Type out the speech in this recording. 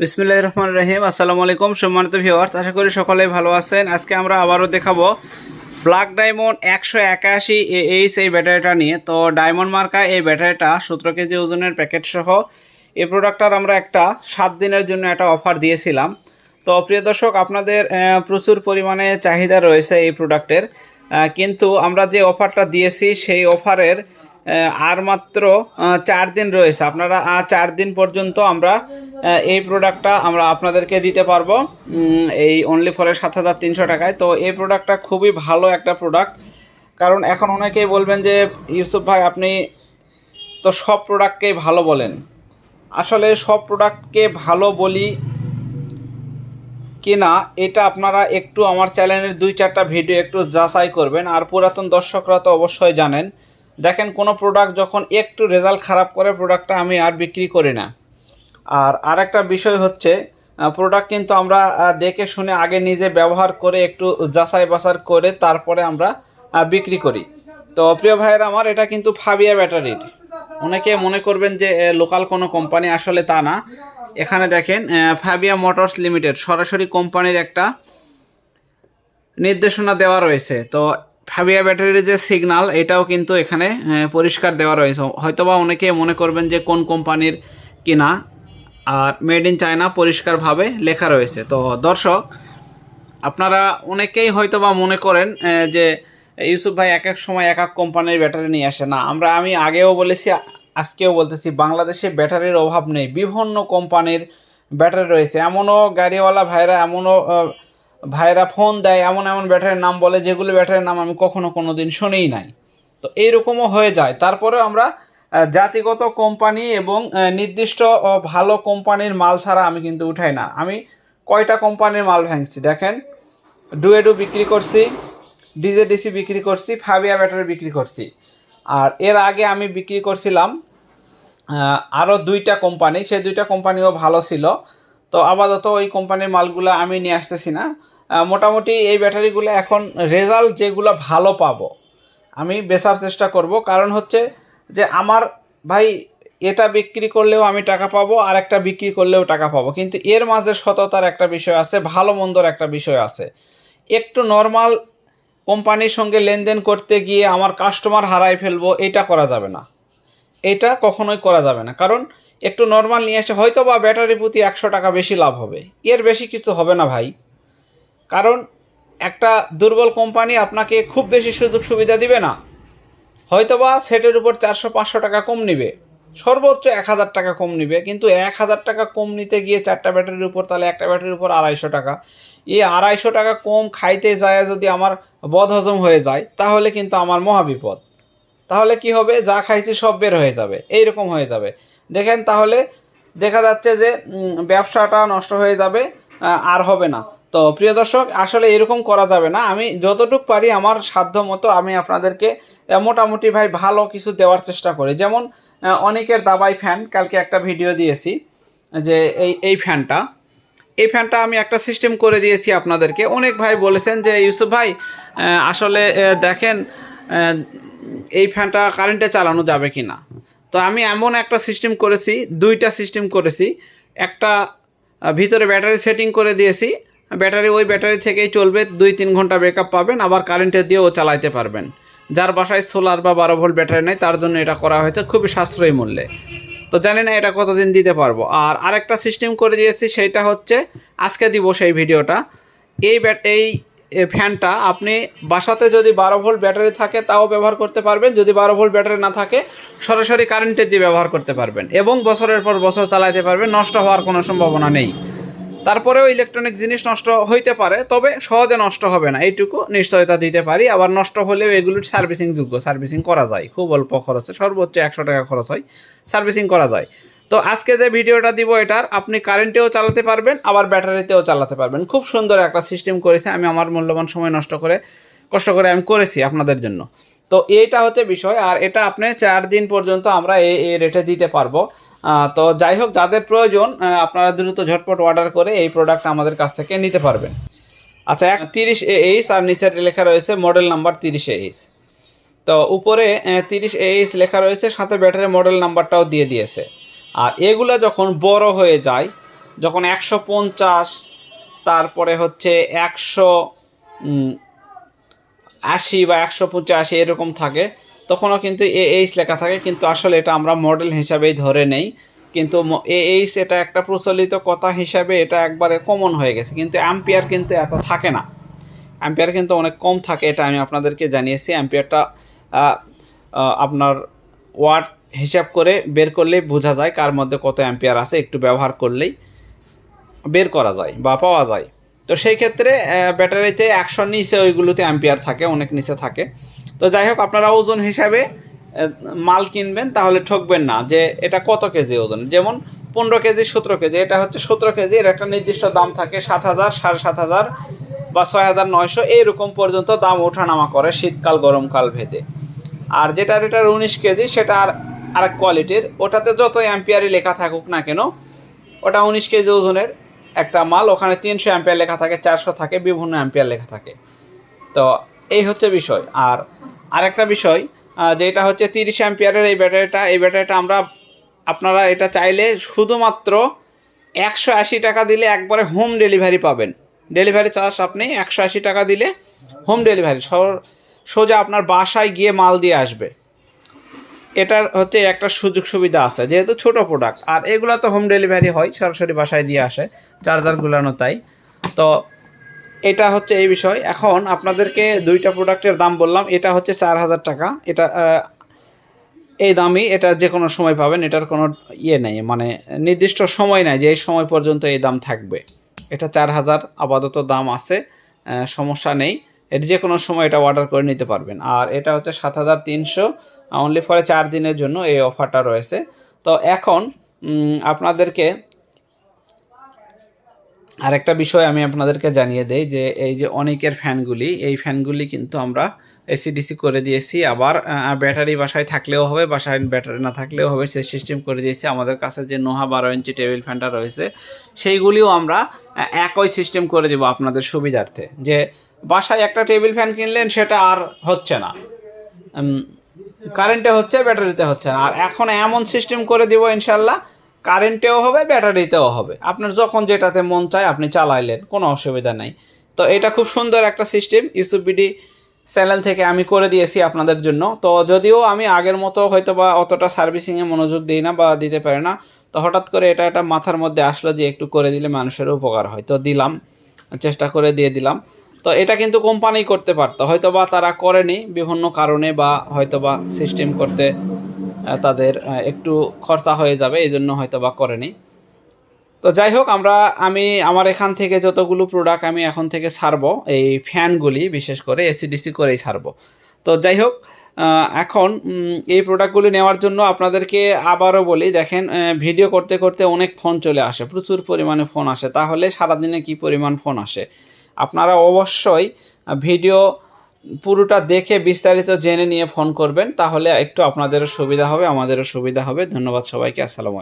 বিসমিল্লাহ রহমান রহিম। আসসালামু আলাইকুম, সম্মানিত ভিউয়ার্স আশা করি সকলেই ভালো আছেন। আজকে আমরা আবারও দেখাবো ব্ল্যাক ডায়মন্ড একশো একাশি এইচ এই ব্যাটারিটা নিয়ে। তো ডায়মন্ড মার্কা এই ব্যাটারিটা সতেরো কেজি ওজনের প্যাকেট সহ। এই প্রোডাক্টটার আমরা একটা সাত দিনের জন্য একটা অফার দিয়েছিলাম। তো প্রিয় দর্শক, আপনাদের প্রচুর পরিমাণে চাহিদা রয়েছে এই প্রোডাক্টের কিন্তু আমরা যে অফারটা দিয়েছি, সেই অফারের আর মাত্র চার দিন রয়েছে। আপনারা চার দিন পর্যন্ত আমরা এই প্রোডাক্টটা আমরা আপনাদেরকে দিতে পারব। এই অনলি ফরের সাত হাজার তিনশো টাকায়। তো এই প্রোডাক্টটা খুবই ভালো একটা প্রোডাক্ট কারণ এখন অনেকেই বলবেন যে, ইউসুফ ভাই, আপনি তো সব প্রোডাক্টকেই ভালো বলেন। আসলে সব প্রোডাক্টকে ভালো বলি কি না এটা আপনারা একটু আমার চ্যানেলের দুই চারটা ভিডিও একটু যাচাই করবেন। আর পুরাতন দর্শকরা তো অবশ্যই জানেন। দেখেন, কোনো প্রোডাক্ট যখন একটু রেজাল্ট খারাপ করে প্রোডাক্টটা আমি আর বিক্রি করি না। আর আরেকটা বিষয় হচ্ছে প্রোডাক্ট কিন্তু আমরা দেখে শুনে আগে নিজে ব্যবহার করে, একটু যাচাই বাছাই করে তারপরে আমরা বিক্রি করি। তো প্রিয় ভাইয়ের আমার, এটা কিন্তু ফাবিয়া ব্যাটারির অনেকে মনে করবেন যে লোকাল কোনো কোম্পানি আসলে তা না। এখানে দেখেন ফাবিয়া মোটরস লিমিটেড সরাসরি কোম্পানির একটা নির্দেশনা দেওয়া রয়েছে। তো ফাবিয়া ব্যাটারির যে সিগনাল এটাও কিন্তু এখানে পরিষ্কার দেওয়া রয়েছে। হয়তোবা অনেকে মনে করবেন যে কোন কোম্পানির কিনা, আর মেড ইন চায়না পরিষ্কারভাবে লেখা রয়েছে। তো দর্শক, আপনারা অনেকেই হয়তোবা মনে করেন যে ইউসুফ ভাই এক এক সময় এক এক কোম্পানির ব্যাটারি নিয়ে আসে। না, আমরা, আমি আগেও বলেছি, আজকেও বলতেছি, বাংলাদেশে ব্যাটারির অভাব নেই। বিভিন্ন কোম্পানির ব্যাটারি রয়েছে। এমনও গাড়িওয়ালা ভাইরা, এমনও ভাইরা ফোন দেয়, এমন এমন ব্যাটারির নাম বলে, যেগুলো ব্যাটারির নাম আমি কখনো কোনো দিন শুনেই নাই। তো এইরকমও হয়ে যায়। তারপরে আমরা জাতিগত কোম্পানি এবং নির্দিষ্ট ভালো কোম্পানির মাল ছাড়া আমি কিন্তু উঠাই না। আমি কয়টা কোম্পানির মাল ভাঙছি, দেখেন। ডুয়েডু বিক্রি করছি ডিজেডিসি বিক্রি করছি ফাবিয়া ব্যাটারি বিক্রি করছি। আর এর আগে আমি বিক্রি করছিলাম আরও দুইটা কোম্পানি সেই দুইটা কোম্পানিও ভালো ছিল। তো আপাতত ওই কোম্পানির মালগুলো আমি নিয়ে আসতেছি না। মোটামুটি এই ব্যাটারিগুলো এখন রেজাল্ট যেগুলো ভালো পাবো, আমি বেচার চেষ্টা করব। কারণ হচ্ছে যে আমার ভাই এটা বিক্রি করলেও আমি টাকা পাবো, আর একটা বিক্রি করলেও টাকা পাবো। কিন্তু এর মাঝে সততার একটা বিষয় আছে, ভালো মন্দর একটা বিষয় আছে। একটু নর্মাল কোম্পানির সঙ্গে লেনদেন করতে গিয়ে আমার কাস্টমার হারাই ফেলব, এটা করা যাবে না। এটা কখনোই করা যাবে না। কারণ একটু নর্মাল নিয়ে এসে হয়তো বা ব্যাটারি প্রতি একশো টাকা বেশি লাভ হবে। এর বেশি কিছু হবে না ভাই। কারণ একটা দুর্বল কোম্পানি আপনাকে খুব বেশি সুযোগ সুবিধা দিবে না। হয়তোবা সেটের উপর চারশো, পাঁচশো টাকা কম নিবে। সর্বোচ্চ এক হাজার টাকা কম নিবে, কিন্তু এক হাজার টাকা কম নিতে গিয়ে চারটা ব্যাটারির উপর, তাহলে একটা ব্যাটারির উপর আড়াইশো টাকা। এই আড়াইশো টাকা কম খাইতে যায় যদি আমার বদহজম হয়ে যায়, তাহলে কিন্তু আমার মহাবিপদ তাহলে কি হবে? যা খাইছি সব বের হয়ে যাবে, এইরকম হয়ে যাবে। দেখেন তাহলে দেখা যাচ্ছে যে ব্যবসাটা নষ্ট হয়ে যাবে আর হবে না। তো প্রিয় দর্শক, আসলে এরকম করা যাবে না। আমি যতটুক পারি আমার সাধ্য মতো আমি আপনাদেরকে মোটামুটি ভাই ভালো কিছু দেওয়ার চেষ্টা করি। যেমন অনেকের দাবাই ফ্যান, কালকে একটা ভিডিও দিয়েছি, যে এই এই ফ্যানটা। এই ফ্যানটা আমি একটা সিস্টেম করে দিয়েছি আপনাদেরকে। অনেক ভাই বলেছেন যে, ইউসুফ ভাই আসলে দেখেন এই ফ্যানটা কারেন্টে চালানো যাবে কি না তো আমি এমন একটা সিস্টেম করেছি, দুইটা সিস্টেম করেছি। একটা ভিতরে ব্যাটারি সেটিং করে দিয়েছি ব্যাটারি ওই ব্যাটারি থেকেই চলবে, দুই তিন ঘণ্টা ব্যাকআপ পাবেন, আবার কারেন্টে দিয়েও চালাইতে পারবেন। যার বাসায় সোলার বা বারো ভোল্ট ব্যাটারি নেই, তার জন্য এটা করা হয়েছে খুবই সাশ্রয়ী মূল্যে। তো জানি না এটা কতদিন দিতে পারব। আর আরেকটা সিস্টেম করে দিয়েছি সেইটা হচ্ছে আজকে দিব সেই ভিডিওটা। এই এই ফ্যানটা আপনি বাসাতে যদি বারো ভোল্ট ব্যাটারি থাকে, তাও ব্যবহার করতে পারবেন। যদি বারো ভোল্ট ব্যাটারি না থাকে, সরাসরি কারেন্টের দিয়ে ব্যবহার করতে পারবেন। এবং বছরের পর বছর চালাতে পারবেন, নষ্ট হওয়ার কোনো সম্ভাবনা নেই। তারপরেও ইলেকট্রনিক জিনিস নষ্ট হইতে পারে, তবে সহজে নষ্ট হবে না। এইটুকু নিশ্চয়তা দিতে পারি। আবার নষ্ট হলেও এগুলির সার্ভিসিং যোগ্য। সার্ভিসিং করা যায়। খুব অল্প খরচে। সর্বোচ্চ একশো টাকা খরচ হয় সার্ভিসিং করা যায়। তো আজকে যে ভিডিওটা দিব এটার, আপনি কারেন্টেও চালাতে পারবেন, আবার ব্যাটারিতেও চালাতে পারবেন। খুব সুন্দর একটা সিস্টেম করেছে। আমি আমার মূল্যবান সময় নষ্ট করে, কষ্ট করে আমি করেছি আপনাদের জন্য। তো এইটা হচ্ছে বিষয়। আর এটা আপনি চার দিন পর্যন্ত আমরা এই রেটে দিতে পারব। তো যাই হোক, যাদের প্রয়োজন আপনারা দ্রুত ঝটপট অর্ডার করে এই প্রোডাক্ট আমাদের কাছ থেকে নিতে পারবেন। আচ্ছা এক তিরিশ এইচ আর নিচের লেখা রয়েছে মডেল নাম্বার তিরিশ এইচ তো উপরে তিরিশ এইচ লেখা রয়েছে, সাথে ব্যাটারি মডেল নাম্বারটাও দিয়ে দিয়েছে। আর এগুলো যখন বড় হয়ে যায়, যখন একশো পঞ্চাশ, তারপরে হচ্ছে একশো আশি বা একশো পঁচাশি এরকম থাকে তখনও কিন্তু এ এইচ লেখা থাকে, কিন্তু আসলে এটা আমরা মডেল হিসাবেই ধরে নেই। কিন্তু এ এইচ এটা একটা প্রচলিত কথা হিসাবে এটা একবারে কমন হয়ে গেছে। কিন্তু অ্যাম্পিয়ার কিন্তু এত থাকে না। অ্যাম্পিয়ার কিন্তু অনেক কম থাকে, এটা আমি আপনাদেরকে জানিয়েছি। অ্যাম্পিয়ারটা আপনার ওয়াট হিসাব করে বের করলেই বোঝা যায় কার মধ্যে কত অ্যাম্পিয়ার আছে, একটু ব্যবহার করলেই বের করা যায় বা পাওয়া যায়। তো সেই ক্ষেত্রে ব্যাটারিতে একশোর নিচে ওইগুলোতে অ্যাম্পিয়ার থাকে, অনেক নিচে থাকে। তো যাই হোক, আপনারা ওজন হিসাবে মাল কিনবেন, তাহলে ঠকবেন না যে এটা কত কেজি ওজন। যেমন পনেরো কেজি, সতেরো কেজি, এটা হচ্ছে সতেরো কেজি, এর একটা নির্দিষ্ট দাম থাকে সাত হাজার, সাড়ে সাত হাজার বা ছয় হাজার নয়শো, এইরকম পর্যন্ত দাম ওঠানামা করে শীতকাল, গরমকাল ভেদে। আর যেটা এটার উনিশ কেজি, সেটা আর আরেক কোয়ালিটির। ওটাতে যত অ্যাম্পিয়ারই লেখা থাকুক না কেন, ওটা উনিশ কেজি ওজনের একটা মাল। ওখানে তিনশো অ্যাম্পিয়ার লেখা থাকে, চারশো থাকে, বিভিন্ন অ্যাম্পিয়ার লেখা থাকে। তো এই হচ্ছে বিষয়। আর আরেকটা বিষয় যেটা হচ্ছে তিরিশ অ্যাম্পিয়ারের এই ব্যাটারিটা এই ব্যাটারিটা আমরা, আপনারা এটা চাইলে শুধুমাত্র একশো আশি টাকা দিলে একবারে হোম ডেলিভারি পাবেন। ডেলিভারি চার্জ আপনি একশো আশি টাকা দিলে হোম ডেলিভারি সোজা আপনার বাসায় গিয়ে মাল দিয়ে আসবে। এটার হচ্ছে একটা সুযোগ সুবিধা আছে, যেহেতু ছোট প্রোডাক্ট আর এগুলো তো হোম ডেলিভারি হয়, সরাসরি বাসায় দিয়ে আসে চার্জারগুলানো তাই। তো এটা হচ্ছে এই বিষয়। এখন আপনাদেরকে দুইটা প্রোডাক্টের দাম বললাম, এটা হচ্ছে চার হাজার টাকা। এটা এই দামই এটা যে কোনো সময় পাবেন, এটার কোনো ইয়ে নেই মানে নির্দিষ্ট সময় নাই যে এই সময় পর্যন্ত এই দাম থাকবে। এটা চার হাজার, আপাতত দাম আছে সমস্যা নেই। এটা যে কোনো সময় এটা অর্ডার করে নিতে পারবেন। আর এটা হচ্ছে সাত হাজার তিনশো অনলি ফরে চার দিনের জন্য এই অফারটা রয়েছে। তো এখন আপনাদেরকে আরেকটা বিষয় আমি আপনাদেরকে জানিয়ে দেই যে এই যে অনেকের ফ্যানগুলি, এই ফ্যানগুলি কিন্তু আমরা এসিডিসি করে দিয়েছি। আবার ব্যাটারি বাসায় থাকলেও হবে, বাসায় ব্যাটারি না থাকলেও হবে, সে সিস্টেম করে দিয়েছি। আমাদের কাছে যে নোহা বারো ইঞ্চি টেবিল ফ্যানটা রয়েছে, সেইগুলিও আমরা একই সিস্টেম করে দেবো আপনাদের সুবিধার্থে। যে বাসায় একটা টেবিল ফ্যান কিনলেন, সেটা আর হচ্ছে না। কারেন্টে হচ্ছে, ব্যাটারিতে হচ্ছে না। আর এখন এমন সিস্টেম করে দেবো, ইনশাল্লাহ কারেন্টেও হবে, ব্যাটারিতেও হবে। আপনার যখন যেটাতে মন চায় আপনি চালাইলেন, কোনো অসুবিধা নেই। তো এটা খুব সুন্দর একটা সিস্টেম ইউসুবিডি চ্যানেল থেকে আমি করে দিয়েছি আপনাদের জন্য। তো যদিও আমি আগের মতো হয়তো বা অতটা সার্ভিসিংয়ে মনোযোগ দিই না বা দিতে পারি না, তো হঠাৎ করে এটা একটা মাথার মধ্যে আসলো যে একটু করে দিলে মানুষের উপকার হয়। তো দিলাম, চেষ্টা করে দিয়ে দিলাম। তো এটা কিন্তু কোম্পানি করতে পারতো। হয়তো বা তারা করেনি বিভিন্ন কারণে বা হয়তো বা সিস্টেম করতে তাদের একটু খরচা হয়ে যাবে, এই জন্য হয়তো বা করেনি। তো যাই হোক, আমরা, আমি, আমার এখান থেকে যতগুলো প্রোডাক্ট আমি এখন থেকে ছাড়বো, এই ফ্যানগুলি, বিশেষ করে এসিডিসি করেই ছাড়বো। তো যাই হোক এখন এই প্রোডাক্টগুলি নেওয়ার জন্য আপনাদেরকে আবারও বলি, দেখেন ভিডিও করতে করতে অনেক ফোন চলে আসে, প্রচুর পরিমাণে ফোন আসে। তাহলে সারাদিনে কি পরিমাণ ফোন আসে? আপনারা অবশ্যই ভিডিও পুরোটা দেখে বিস্তারিত জেনে নিয়ে ফোন করবেন, তাহলে একটু আপনাদেরও সুবিধা হবে, আমাদেরও সুবিধা হবে। ধন্যবাদ সবাইকে, আসসালামু